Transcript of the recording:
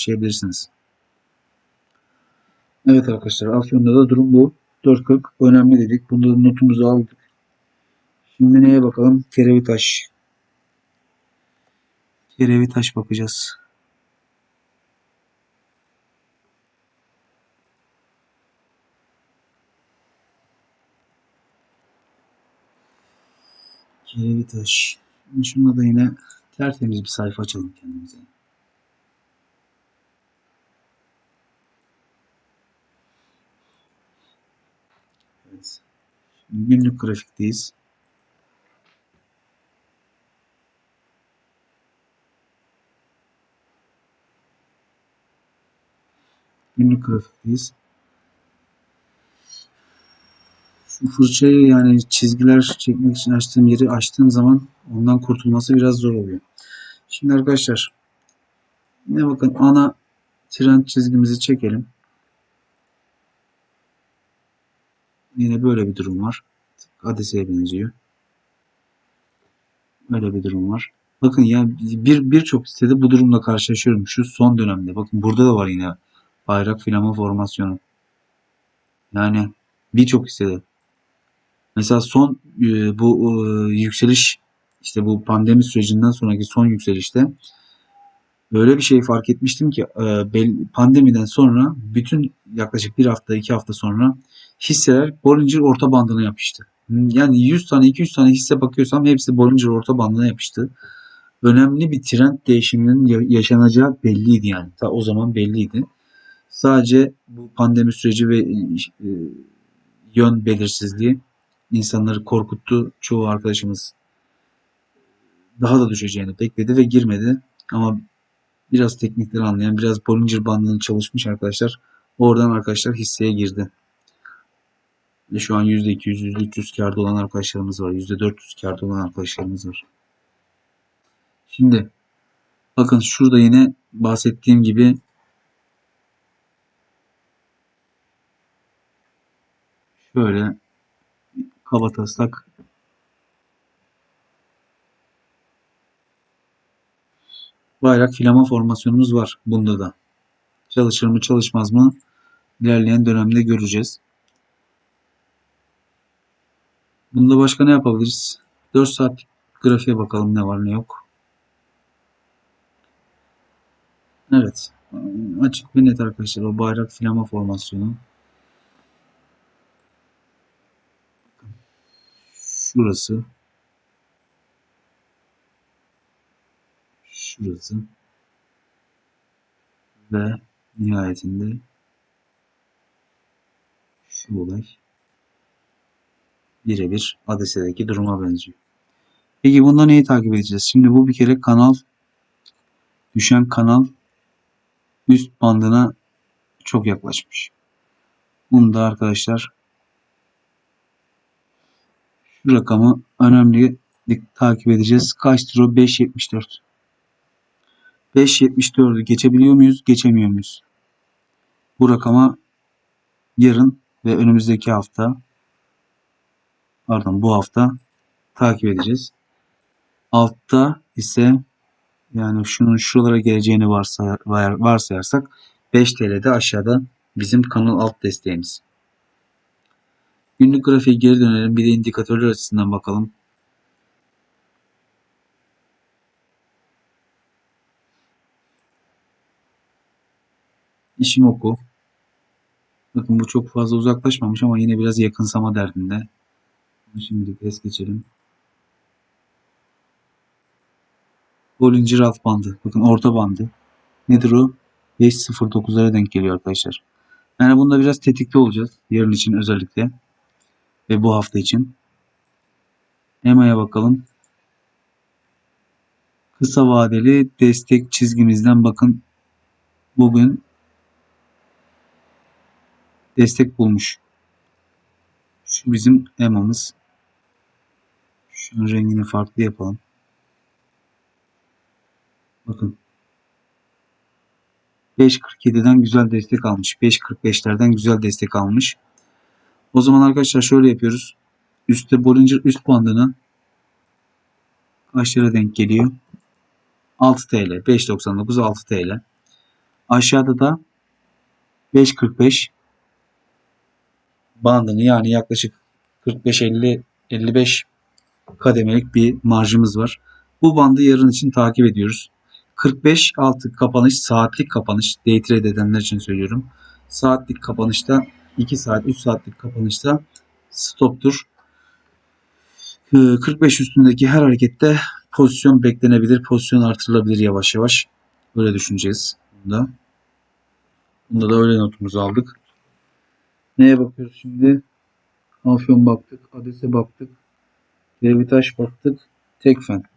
başlayabilirsiniz. Evet arkadaşlar Afyon'da da durum bu. 4.40 önemli dedik. Bunda da notumuzu aldık. Şimdi neye bakalım? Kerevi taş. Bakacağız. Kerevi taş. Şunda da yine tertemiz bir sayfa açalım kendimize. Evet. Şimdi günlük grafikteyiz. Günlük grafikteyiz. Şu fırçayı yani çizgiler çekmek için açtığım yeri açtığım zaman ondan kurtulması biraz zor oluyor. Şimdi arkadaşlar yine bakın ana trend çizgimizi çekelim. Yine böyle bir durum var. Adesa'ya benziyor. Böyle bir durum var. Bakın ya bir birçok sitede bu durumla karşılaşıyorum. Şu son dönemde. Bakın burada da var yine bayrak filama formasyonu. Yani birçok sitede. Mesela son e, bu e, yükseliş işte bu pandemi sürecinden sonraki son yükselişte böyle bir şey fark etmiştim ki e, pandemiden sonra bütün yaklaşık bir hafta iki hafta sonra hisseler Bollinger orta bandına yapıştı. Yani 100 tane 200 tane hisse bakıyorsam hepsi Bollinger orta bandına yapıştı. Önemli bir trend değişiminin ya- yaşanacağı belliydi yani. Ta o zaman belliydi. Sadece bu pandemi süreci ve e, yön belirsizliği insanları korkuttu. Çoğu arkadaşımız daha da düşeceğini bekledi ve girmedi. Ama biraz teknikleri anlayan, biraz Bollinger bandını çalışmış arkadaşlar oradan arkadaşlar hisseye girdi. Ve şu an %200, %300 kârda olan arkadaşlarımız var. %400 kârda olan arkadaşlarımız var. Şimdi bakın şurada yine bahsettiğim gibi şöyle kaba taslak bayrak filama formasyonumuz var bunda da. Çalışır mı çalışmaz mı ilerleyen dönemde göreceğiz. Bunda başka ne yapabiliriz? 4 saatlik grafiğe bakalım ne var ne yok. Evet. Açık ve net arkadaşlar o bayrak filama formasyonu. Şurası. Şurası. Ve nihayetinde şu olay birebir Adese'deki duruma benziyor. Peki bunda neyi takip edeceğiz? Şimdi bu bir kere kanal düşen kanal üst bandına çok yaklaşmış. Bunu da arkadaşlar şu rakamı önemli takip edeceğiz. Kaçtır o? 5.74. 5.74'ü geçebiliyor muyuz? Geçemiyor muyuz? Bu rakama yarın ve önümüzdeki hafta pardon bu hafta takip edeceğiz. Altta ise yani şunun şuralara geleceğini varsa, var- varsayarsak 5 TL'de aşağıda bizim kanal alt desteğimiz. Günlük grafiğe geri dönelim. Bir de indikatörler açısından bakalım. İşim oku. Bakın bu çok fazla uzaklaşmamış ama yine biraz yakınsama derdinde. Şimdilik es geçelim. Bollinger alt bandı. Bakın orta bandı. Nedir o? 5.09'lara denk geliyor arkadaşlar. Yani bunda biraz tetikte olacağız. Yarın için özellikle. Ve bu hafta için. EMA'ya bakalım. Kısa vadeli destek çizgimizden bakın. Bugün destek bulmuş. Şu bizim EMA'mız. Şunun rengini farklı yapalım. Bakın. 5.47'den güzel destek almış. 5.45'lerden güzel destek almış. O zaman arkadaşlar şöyle yapıyoruz. Üstte Bollinger üst bandını kaç denk geliyor? 6 TL. 5.99 6 TL. Aşağıda da 5.45 bandını yani yaklaşık 45-50-55 kademelik bir marjımız var. Bu bandı yarın için takip ediyoruz. 45 altı kapanış saatlik kapanış day trade edenler için söylüyorum. Saatlik kapanışta 2 saat 3 saatlik kapanışta stoptur. Ee, 45 üstündeki her harekette pozisyon beklenebilir. Pozisyon artırılabilir yavaş yavaş. Böyle düşüneceğiz. Bunda. Bunda da öyle notumuzu aldık. Neye bakıyoruz şimdi? Afyon baktık. Ades'e baktık. Devitaş baktık. Tekfen.